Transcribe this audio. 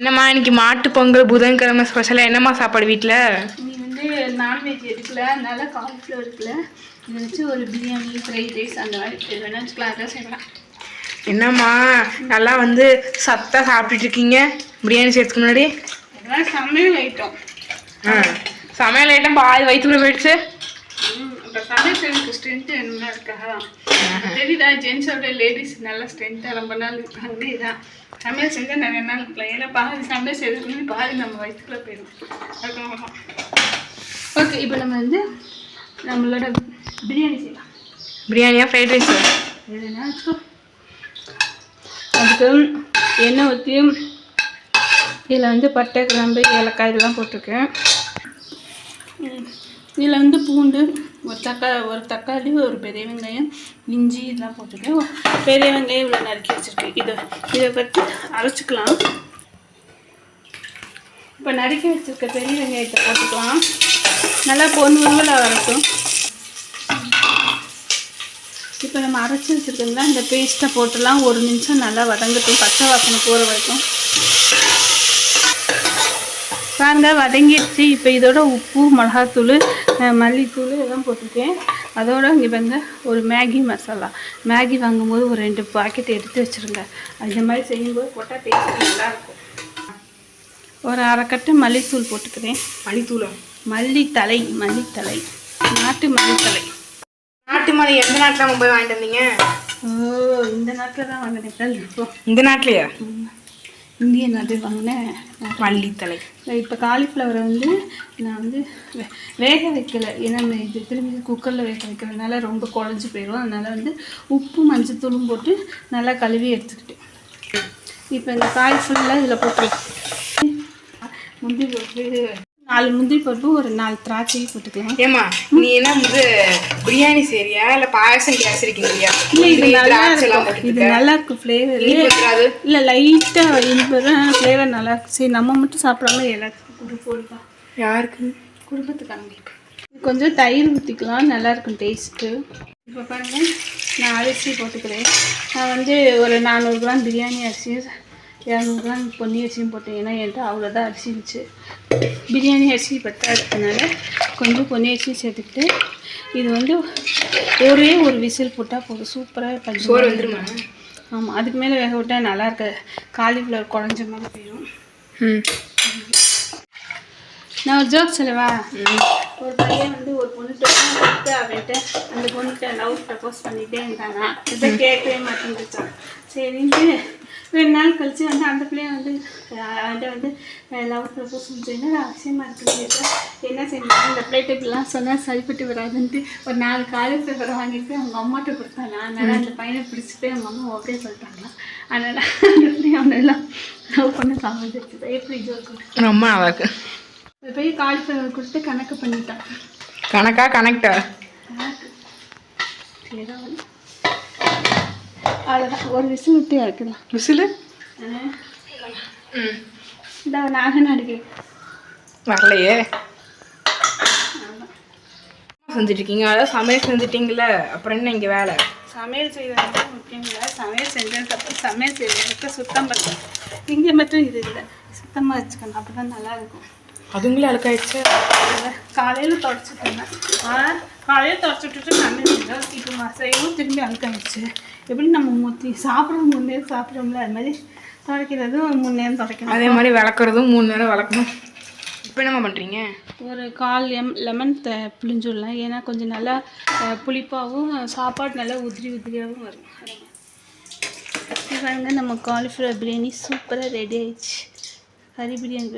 என்னம்மா இன்னைக்கு மாட்டு பொங்கல் புதன்கிழமை ஸ்பெஷலாக என்னம்மா சாப்பாடு வீட்டில் நீ வந்து நான்வெஜ் எடுக்கல அதனால காலிஃப்ளவர் இருக்குல்ல இதை வச்சு ஒரு பிரியாணி ஃப்ரைட் ரைஸ் அந்த மாதிரி வேணா வச்சுக்கலாம் அதான் செய்யலாம். என்னம்மா நல்லா வந்து சத்தா சாப்பிட்டுட்டு இருக்கீங்க? பிரியாணி செய்யறதுக்கு முன்னாடி? சமையல் ஐட்டம் ஆ சமையல் ஐட்டம் பாதி வயிற்றுக்குள்ள போயிடுச்சு. இப்போ சமையல் செய்யறதுக்கு ஸ்ட்ரென்த் என்ன இருக்கா தெரியுதா ஜென்ஸோட லேடிஸ் நல்லா ஸ்ட்ரென்த்தாக ரொம்ப நாள் இருக்காங்க இதான் சமையல் செஞ்சால் நிறைய நாள் இருக்கலாம். ஏன்னா பாதி சமையல் செய்யறதுக்கு பாதி நம்ம வயிற்றுக்குள்ளே போயிடும் அதுக்காக ஓகே இப்போ நம்ம வந்து நம்மளோட பிரியாணி செய்யலாம். பிரியாணியா ஃப்ரைட் ரைஸ் அதுக்கு எண்ணெய் ஊற்றி இதில் வந்து பட்டை கிராம்பு ஏலக்காய் இதெல்லாம் போட்டிருக்கேன். இதில் வந்து பூண்டு ஒரு தக்காளி ஒரு தக்காளி ஒரு பெரிய வெங்காயம் இஞ்சி இதெல்லாம் போட்டிருக்கேன். பெரிய வெங்காயம் இவ்வளோ நறுக்கி வச்சுருக்கேன். இதை இதை பற்றி அரைச்சிக்கலாம். இப்போ நறுக்கி வச்சுருக்க பெரிய வெங்காயத்தை போட்டுக்கலாம். நல்லா பொண்ணு பொங்கலாக வரட்டும். இப்போ நம்ம அரைச்சி வச்சுருக்கோம்ல இந்த பேஸ்ட்டை போட்டுலாம். ஒரு நிமிஷம் நல்லா வதங்கட்டும். பச்சை வாசனை போகிற வரைக்கும். பாருங்க வதங்கிடுச்சு. இப்போ இதோட உப்பு மிளகாத்தூள் மல்லித்தூள் இதெல்லாம் போட்டிருக்கேன். அதோட இங்கே பாருங்க ஒரு மேகி மசாலா. மேகி வாங்கும்போது ஒரு ரெண்டு பாக்கெட் எடுத்து வச்சுருங்க. அந்த மாதிரி செய்யும்போது போட்டால் டேஸ்ட் நல்லாயிருக்கும் ஒரு அரை கட்டு மல்லித்தூள் போட்டுக்கிறேன். மல்லித்தூளா? மல்லித்தலை மல்லித்தலை. நாட்டு மல்லித்தலை. நாட்டு மல்லி எந்த நாட்டில் போய் வாங்கிட்டு வந்தீங்க? ஓ இந்த நாட்டில் தான் வாங்கினேன். இந்த நாட்டிலையா? இந்திய நாட்டில் வாங்கினேன். மல்லித்தலை இப்போ காலிஃப்ளவரை வந்து நான் வந்து வேக வைக்கல. ஏன்னா இது திரும்பி குக்கரில் வேக வைக்கிறதுனால ரொம்ப குழஞ்சி போயிடும் அதனால் வந்து உப்பு மஞ்சத்தூளும் போட்டு நல்லா கழுவி எடுத்துக்கிட்டேன். இப்போ இந்த காய் ஃபுல்லாக இதில் முந்திரி பருப்பு. நாலு முந்திரி பருப்பு ஒரு நாலு திராட்சையும் போட்டுக்கலாம். ஏம்மா நீ என்ன வந்து பிரியாணி செய்றியா? இல்லை பாயசம் கேசரிக்கிறியா? இல்லை இது நல்லா இது. நல்லா இருக்கும் ஃப்ளேவர் இல்லை லைட்டாக இனிப்பு ஃப்ளேவர் நல்லா இருக்கு சரி நம்ம மட்டும் சாப்பிடாம எல்லாத்துக்கும் கொடு போடுதான் யாருக்கு? குடும்பத்துக்காரங்களுக்கு கொஞ்சம் தயிர் ஊற்றிக்கலாம் நல்லா இருக்கும் டேஸ்ட்டு இப்போ பாருங்க நான் அரிசி போட்டுக்கிறேன். நான் வந்து ஒரு நானூறு கிராம் பிரியாணி அரிசி இரநூறு கிராம் பொன்னி அரிசியும் போட்டேன். ஏன்னா என்கிட்ட அவ்வளோதான் அரிசி இருந்துச்சு. பிரியாணி அரிசி பத்தாது. அதனால கொஞ்சம் பொன்னி அரிசி சேர்த்துக்கிட்டு இது வந்து ஒரே ஒரு விசில் போட்டால் போதும். சூப்பராக பஞ்சு சோறு வந்துருமா? ஆமாம் அதுக்கு மேலே வேக விட்டால் நல்லா இருக்க காலிஃப்ளவர் குழஞ்ச மாதிரி போயிடும் ம். நான் ஒரு ஜோக் சொல்லவா? ஒரு பையன் வந்து ஒரு பொண்ணுகிட்ட கொடுத்து அவன்கிட்ட அந்த பொண்ணுகிட்ட லவ் ப்ரப்போஸ் பண்ணிட்டே இருந்தானா? இதை கேட்கவே மாட்டேங்குச்சான் சரின்ட்டு ரெண்டு நாள் கழிச்சு வந்து அந்த பிள்ளைய வந்து அவன்கிட்ட வந்து லவ் ப்ரப்போஸ் பண்ணிட்டு அவசியமாக கேட்டா என்ன செஞ்சாங்க இந்த பிள்ளைகிட்ட இப்படிலாம் சொன்னால் சரிப்பட்டு வராதுன்ட்டு ஒரு நாலு காலேஜ் பேப்பரை வாங்கிட்டு அவங்க அம்மாட்ட கொடுத்தானா? அதனால அந்த பையனை பிடிச்சிட்டு அவங்க அம்மா ஓகே சொல்லிட்டாங்களா? அதனால அந்த பிள்ளைய அவனை எல்லாம் லவ் பண்ண காமிச்சிச்சு எப்படி ஜோக்கு ரொம்ப நல்லா அது போய் காலிஃப்ளவர் கொடுத்து கணக்கு பண்ணிட்டான் கணக்கா கனெக்டா. அவ்வளோதான் ஒரு விசில் விட்டு இறக்கலாம் விசிலு? இந்த நாகன் அடிக்க வரலையே. செஞ்சுட்டு இருக்கீங்க அதான் சமையல் செஞ்சுட்டீங்களே அப்புறம் என்ன இங்கே வேலை? சமையல் செய்வது முக்கியம் இல்லை. சமையல் செஞ்சதுக்கப்புறம் சமையல் செய்வதற்கு சுத்தம் பண்ணணும். இங்கே மட்டும் இது இல்லை. சுத்தமாக வச்சுக்கணும். அப்போ தான் நல்லா இருக்கும். அதுங்களே அழுக்காயிடுச்சு. காலையில் தொடச்சிட்டு இருந்தேன் ஆனால் காலையில் தொடச்சி விட்டுட்டு செஞ்சோம் இப்போ மசையும் திரும்பி அழுக்காயிடுச்சு. எப்படி நம்ம முத்தி சாப்பிட்றது முன்னே சாப்பிட்றோம்ல அது மாதிரி துடைக்கிறதும் முன்னே துடைக்கணும் அதே மாதிரி விளக்குறதும் மூணு நேரம் விளக்கணும். இப்போ என்னம்மா பண்ணுறீங்க ஒரு கால் எம் லெமன் த புளிஞ்சுடலாம். ஏன்னா கொஞ்சம் நல்லா புளிப்பாகவும் சாப்பாடு நல்லா உதிரி உதிரியாகவும் வரும். பாருங்க நம்ம காலிஃப்ளவர் பிரியாணி சூப்பராக ரெடி ஆயிடுச்சு. கறி பிரியாணி